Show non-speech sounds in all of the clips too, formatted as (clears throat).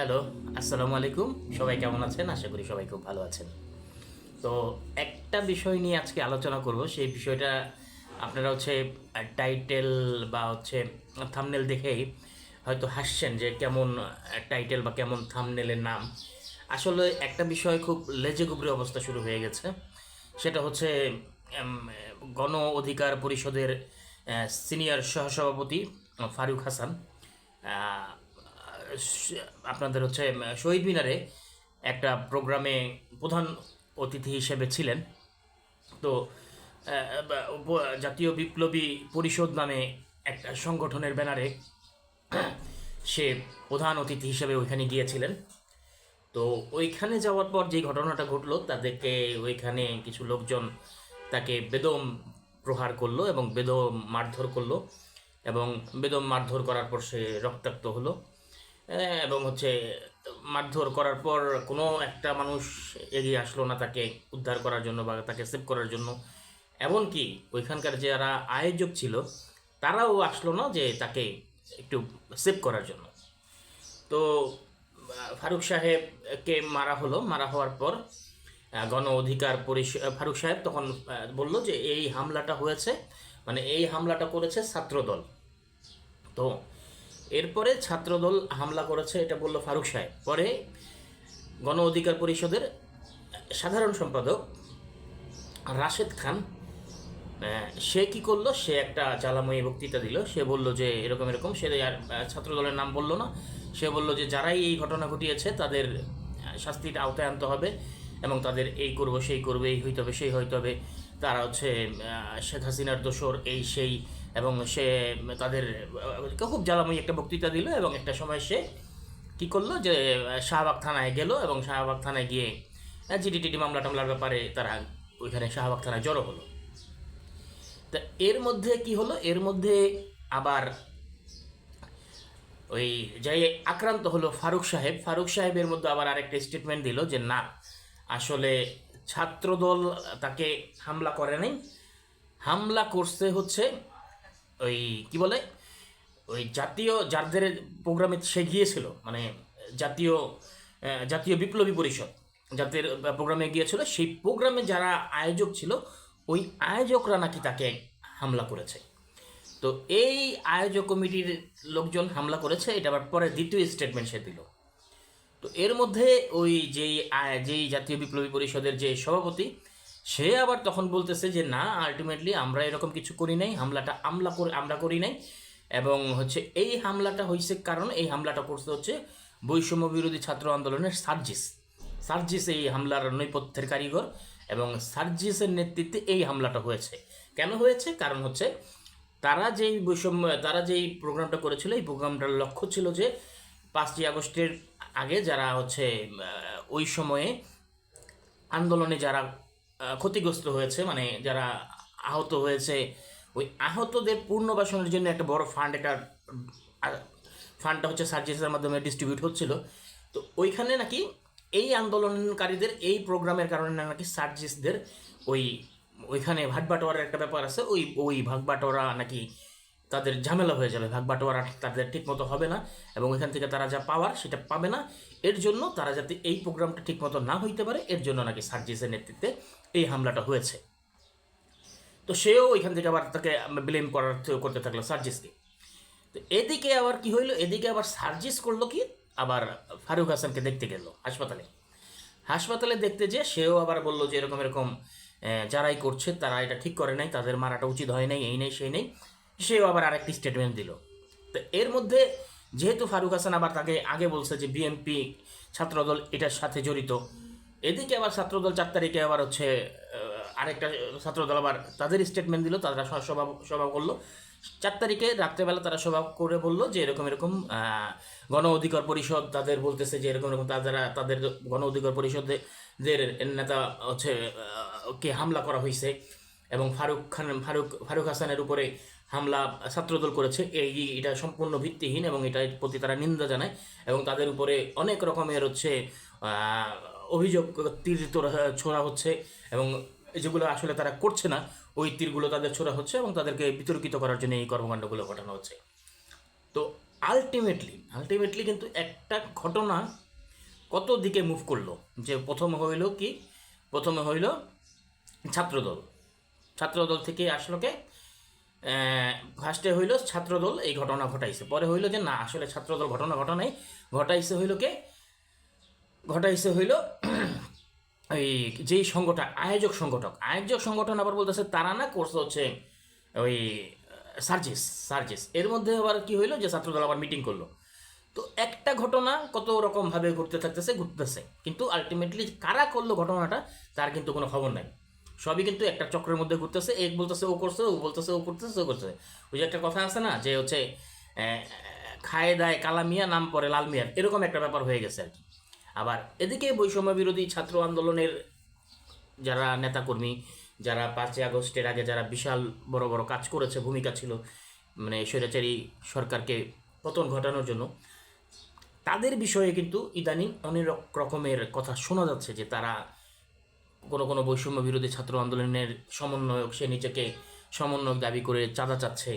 Hello, আসসালামু আলাইকুম। সবাই কেমন আছেন? আশা করি সবাই খুব ভালো আছেন। তো একটা বিষয় নিয়ে আজকে আলোচনা করব। সেই বিষয়টা আপনারা হচ্ছে টাইটেল বা হচ্ছে থামনেল দেখেই হয়তো হাসছেন যে কেমন টাইটেল বা কেমন থামনেলের নাম। আসলে একটা বিষয় খুব লেজে অবস্থা শুরু হয়ে গেছে। সেটা হচ্ছে গণ অধিকার পরিষদের সিনিয়র সহসভাপতি ফারুক হাসান। আপনাদের হচ্ছে শহীদ মিনারে একটা প্রোগ্রামে প্রধান অতিথি হিসেবে ছিলেন। তো জাতীয় বিপ্লবী পরিষদ নামে একটা সংগঠনের ব্যানারে সে প্রধান অতিথি হিসেবে ওইখানে গিয়েছিলেন। তো, ওইখানে যাওয়ার পর যে ঘটনাটা ঘটলো, তাদেরকে ওইখানে কিছু লোকজন তাকে বেদম প্রহার করল এবং বেদম মারধর করল এবং বেদম মারধর করার পর সে রক্তাক্ত হলো। এবং হচ্ছে মারধর করার পর কোনো একটা মানুষ এগিয়ে আসলো না তাকে উদ্ধার করার জন্য বা তাকে সেভ করার জন্য। এমনকি ওইখানকার যারা আয়োজক ছিল, তারাও আসলো না যে তাকে একটু সেভ করার জন্য। তো, ফারুক সাহেবকে মারা হলো। মারা হওয়ার পর গণ অধিকার পরিষদ ফারুক সাহেব তখন বলল যে এই হামলাটা হয়েছে মানে এই হামলাটা করেছে ছাত্রদল। তো এরপরে ছাত্রদল হামলা করেছে, এটা বলল ফারুক সাহেব। পরে গণ অধিকার পরিষদের সাধারণ সম্পাদক রাশেদ খান সে কি করল? সে একটা জ্বালাময়ী বক্তৃতা দিল। সে বলল যে এরকম এরকম, সে আর ছাত্রদলের নাম বলল না। সে বলল যে যারাই এই ঘটনা ঘটিয়েছে, তাদের শাস্তিটা আওতায় আনতে হবে এবং তাদের এই করব, সেই করবে, এই হইতে হবে, সেই হইতে হবে। তারা হচ্ছে শেখ হাসিনার দোসর এই সেই এবং সে, তাদের খুব জ্বালাময়ী একটা বক্তৃতা দিল এবং একটা সময় সে কি করল যে, শাহবাগ থানায় গেল এবং শাহবাগ থানায় গিয়ে জিডি টিডি মামলা টামলার ব্যাপারে তারা ওইখানে শাহবাগ থানায় জড়ো হলো। তা এর মধ্যে কি হলো? এর মধ্যে আবার ওই যাই আক্রান্ত হলো ফারুক সাহেব। ফারুক সাহেবের মধ্যে আবার আরেকটা স্টেটমেন্ট দিল যে, না, আসলে ছাত্রদল তাকে হামলা করে নাই। হামলা করছে হচ্ছে ওই কি বলে? ওই জাতীয় যাদের প্রোগ্রামে সে গিয়েছিল মানে জাতীয় জাতীয় বিপ্লবী পরিষদ যাদের প্রোগ্রামে গিয়েছিল, সেই প্রোগ্রামে যারা আয়োজক ছিল, ওই আয়োজকরা নাকি তাকে হামলা করেছে। তো এই আয়োজক কমিটির লোকজন হামলা করেছে, এটা আবার পরে দ্বিতীয় স্টেটমেন্ট সে দিল। তো এর মধ্যে ওই যেই যেই জাতীয় বিপ্লবী পরিষদের যে সভাপতি সে আবার তখন বলতেছে যে, না আলটিমেটলি আমরা এরকম কিছু করি নাই, হামলাটা আমলা করে, আমরা করি নাই। এবং হচ্ছে এই হামলাটা হয়েছে কারণ, এই হামলাটা করতে হচ্ছে বৈষম্য বিরোধী ছাত্র আন্দোলনের সার্জিস। সার্জিস এই হামলার নৈপথ্যের কারিগর এবং সার্জিসের নেতৃত্বে এই হামলাটা হয়েছে। কেন হয়েছে? কারণ হচ্ছে তারা যেই বৈষম্য, তারা যেই প্রোগ্রামটা করেছিল, এই প্রোগ্রামটার লক্ষ্য ছিল যে পাঁচই আগস্টের আগে যারা হচ্ছে ওই সময়ে আন্দোলনে যারা ক্ষতিগ্রস্ত হয়েছে মানে যারা আহত হয়েছে, ওই আহতদের পুনর্বাসনের জন্য একটা বড় ফান্ড একটা ফান্ডটা হচ্ছে সার্জেসের মাধ্যমে ডিস্ট্রিবিউট হচ্ছিল। তো ওইখানে নাকি এই আন্দোলনকারীদের, এই প্রোগ্রামের কারণে নাকি সার্জেসদের ওই, ওইখানে ভাটবাটোয়ারের একটা ব্যাপার আছে, ওই ওই ভাগবাটোয়ারা নাকি তাদের ঝামেলা হয়ে যাবে ভাগবাটোয়ারা তাদের ঠিকমতো হবে না এবং এখান থেকে তারা যা পাওয়ার সেটা পাবে না। এর জন্য তারা যাতে এই প্রোগ্রামটা ঠিকমতো না হইতে পারে, এর জন্য নাকি সার্জিসের নেতৃত্বে এই হামলাটা হয়েছে। তো সেও ওইখান থেকে আবার তাকে ব্লেম করার করতে থাকল সার্জিসকে। তো এদিকে আবার কি হইল? এদিকে আবার সার্জিস করল কি? আবার ফারুক হাসানকে দেখতে গেল হাসপাতালে। হাসপাতালে দেখতে যে সেও আবার বলল যে এরকম এরকম যারাই করছে তারা এটা ঠিক করে নাই, তাদের মারাটা উচিত হয় নাই, এই নেই, সেই নেই। সেও আবার আরেকটি স্টেটমেন্ট দিল। তো এর মধ্যে যেহেতু ফারুক হাসান আবার তাকে আগে বলছে যে বিএনপি ছাত্রদল এটার সাথে জড়িত, এদিকে আবার ছাত্রদল চার তারিখে আবার হচ্ছে আরেকটা ছাত্রদল আবার তাদের স্টেটমেন্ট দিল, তারা সভা সভা করল। চার তারিখে রাত্রেবেলা তারা সভা করে বলল যে এরকম এরকম গণ অধিকার পরিষদ তাদের বলতেছে যে এরকম এরকম তারা, তাদের গণ অধিকার পরিষদের নেতা হচ্ছে কে হামলা করা হয়েছে এবং ফারুক খান, ফারুক ফারুক হাসানের উপরে হামলা ছাত্রদল করেছে। এই এটা সম্পূর্ণ ভিত্তিহীন এবং এটার প্রতি তারা নিন্দা জানায় এবং তাদের উপরে অনেক রকমের হচ্ছে অভিযোগ তীর ছোড়া হচ্ছে এবং যেগুলো আসলে তারা করছে না, ওই তীরগুলো তাদের ছোড়া হচ্ছে এবং তাদেরকে বিতর্কিত করার জন্য এই কর্মকাণ্ডগুলো ঘটানো হচ্ছে। তো আলটিমেটলি আলটিমেটলি কিন্তু একটা ঘটনা কত দিকে মুভ করল? যে প্রথমে হইল কি? প্রথমে হইল ছাত্রদল। ছাত্রদল থেকে আসলো কে? ফার্স্টে হইল ছাত্রদল, এই ঘটনা ঘটাইছে। পরে হইল যে, না, আসলে ছাত্রদল ঘটনা ঘটনাই ঘটাইছে হইল কে? ঘটাইছে হইল ওই যেই সংগঠন আয়োজক সংগঠক। আয়োজক সংগঠন আবার বলতেছে, তারা না করছে হচ্ছে ওই, সার্জিস সার্জিস। এর মধ্যে আবার কি হইল যে, ছাত্রদল আবার মিটিং করল। তো একটা ঘটনা কত রকমভাবে ঘুরতে থাকতেছে ঘুরতেছে কিন্তু আলটিমেটলি কারা করল ঘটনাটা, তার কিন্তু কোনো খবর নাই। সবই কিন্তু একটা চক্রের মধ্যে ঘুরতেছে। এক বলতেছে, ও করছে, ও বলতেছে, ও করতেছে, ও করছে। ওই যে একটা কথা আছে না, যে হচ্ছে খায় দায় কালা মিয়া নাম পরে লাল মিয়ার। এরকম একটা ব্যাপার হয়ে গেছে আর কি। আবার এদিকে বৈষম্য বিরোধী ছাত্র আন্দোলনের যারা নেতাকর্মী, যারা পাঁচই আগস্টের আগে যারা বিশাল বড় বড় কাজ করেছে, ভূমিকা ছিল মানে স্বৈরাচারী সরকারকে পতন ঘটানোর জন্য, তাদের বিষয়ে কিন্তু ইদানিং অনেক রকমের কথা শোনা যাচ্ছে যে তারা কোনো কোনো বৈষম্য বিরোধী ছাত্র আন্দোলনের সমন্বয়ক সে নিজেকে সমন্বয়ক দাবি করে চাঁদা চাচ্ছে।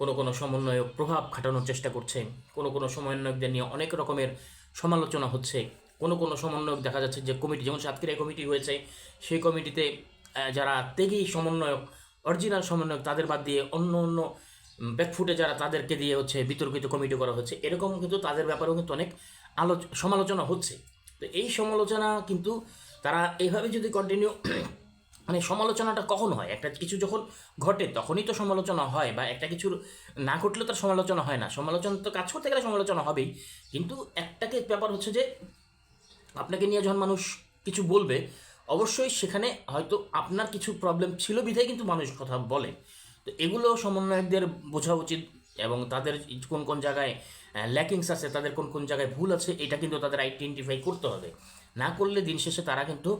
কোনো কোনো সমন্বয়ক প্রভাব খাটানোর চেষ্টা করছে। কোনো কোনো সমন্বয়কদের নিয়ে অনেক রকমের সমালোচনা হচ্ছে। কোনো কোনো সমন্বয়ক দেখা যাচ্ছে যে কমিটি, যেমন সাতক্ষীরা কমিটি হয়েছে, সেই কমিটিতে যারা তেগি সমন্বয়ক, অরিজিনাল সমন্বয়ক, তাদের বাদ দিয়ে অন্য অন্য ব্যাকফুটে যারা তাদেরকে দিয়ে হচ্ছে বিতর্কিত কমিটি করা হচ্ছে, এরকম কিন্তু তাদের ব্যাপারেও কিন্তু অনেক আলোচ, সমালোচনা হচ্ছে। তো এই সমালোচনা কিন্তু তারা এইভাবে যদি কন্টিনিউ (clears throat) মানে সমালোচনাটা কখন হয়? একটা কিছু যখন ঘটে, তখনই তো সমালোচনা হয় বা একটা কিছুর না ঘটলে তার সমালোচনা হয় না। সমালোচনা তো কাজ করতে গেলে সমালোচনা হবেই। কিন্তু একটাকে ব্যাপার হচ্ছে যে, আপনাকে নিয়ে যখন মানুষ কিছু বলবে, অবশ্যই সেখানে হয়তো আপনার কিছু প্রবলেম ছিল বিধায় কিন্তু মানুষ কথা বলে। তো এগুলো সমন্বয়কদের বোঝা উচিত এবং তাদের কোন কোন জায়গায় ল্যাকিংস আছে, তাদের কোন কোন জায়গায় ভুল আছে, এটা কিন্তু তাদের আইডেন্টিফাই করতে হবে। না করলে দিন শেষে তারা কিন্তু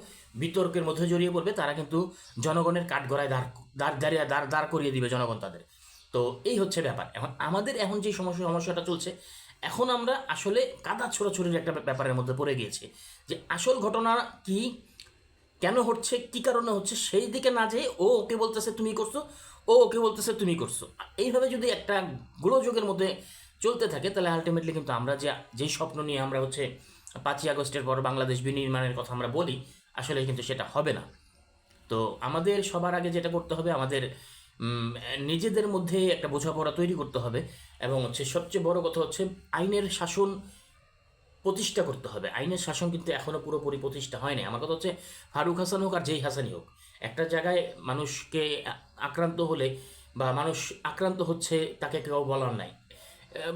বিতর্কের মধ্যে জড়িয়ে পড়বে, তারা কিন্তু জনগণের কাঠগড়ায় দাঁড় দাঁড় দাঁড়িয়ে দাঁড় দাঁড় করিয়ে দিবে জনগণ তাদের। তো এই হচ্ছে ব্যাপার। এখন আমাদের এখন যে সমস্যা, সমস্যাটা চলছে, এখন আমরা আসলে কাদা ছোড়াছড়ির একটা ব্যাপারের মধ্যে পড়ে গিয়েছি যে আসল ঘটনা কি, কেন হচ্ছে, কি কারণে হচ্ছে, সেই দিকে না যেয়ে ও ওকে বলতেছে, তুমি করছ। ও ওকে বলতেছে, তুমি করছ। এইভাবে যদি একটা গোলযোগের মধ্যে চলতে থাকে, তাহলে আলটিমেটলি কিন্তু আমরা যে যেই স্বপ্ন নিয়ে আমরা হচ্ছে পাঁচই আগস্টের পর বাংলাদেশ বিনির্মাণের কথা আমরা বলি, আসলে কিন্তু সেটা হবে না। তো আমাদের সবার আগে যেটা করতে হবে, আমাদের নিজেদের মধ্যে একটা বোঝাপড়া তৈরি করতে হবে এবং হচ্ছে সবচেয়ে বড় কথা হচ্ছে আইনের শাসন প্রতিষ্ঠা করতে হবে। আইনের শাসন কিন্তু এখনও পুরোপুরি প্রতিষ্ঠা হয়নি। আমার কথা হচ্ছে ফারুক হাসান হোক আর যেই হাসানই হোক, একটা জায়গায় মানুষকে আক্রান্ত হলে বা মানুষ আক্রান্ত হচ্ছে তাকে কেউ বলার নাই।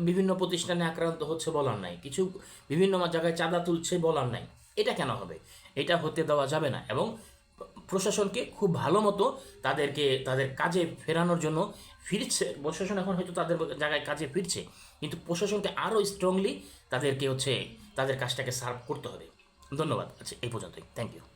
বিভিন্ন প্রতিষ্ঠানে আক্রান্ত হচ্ছে বলার নাই। কিছু বিভিন্ন জায়গায় চাঁদা তুলছে বলার নাই। এটা কেন হবে? এটা হতে দেওয়া যাবে না এবং প্রশাসনকে খুব ভালো মতো তাদেরকে, তাদের কাজে ফেরানোর জন্য ফিরছে। প্রশাসন এখন হয়তো তাদের জায়গায় কাজে ফিরছে, কিন্তু প্রশাসনকে আরও স্ট্রংলি তাদেরকে হচ্ছে, তাদের কাজটাকে সার্ভ করতে হবে। ধন্যবাদ। আচ্ছা এই পর্যন্তই। Thank you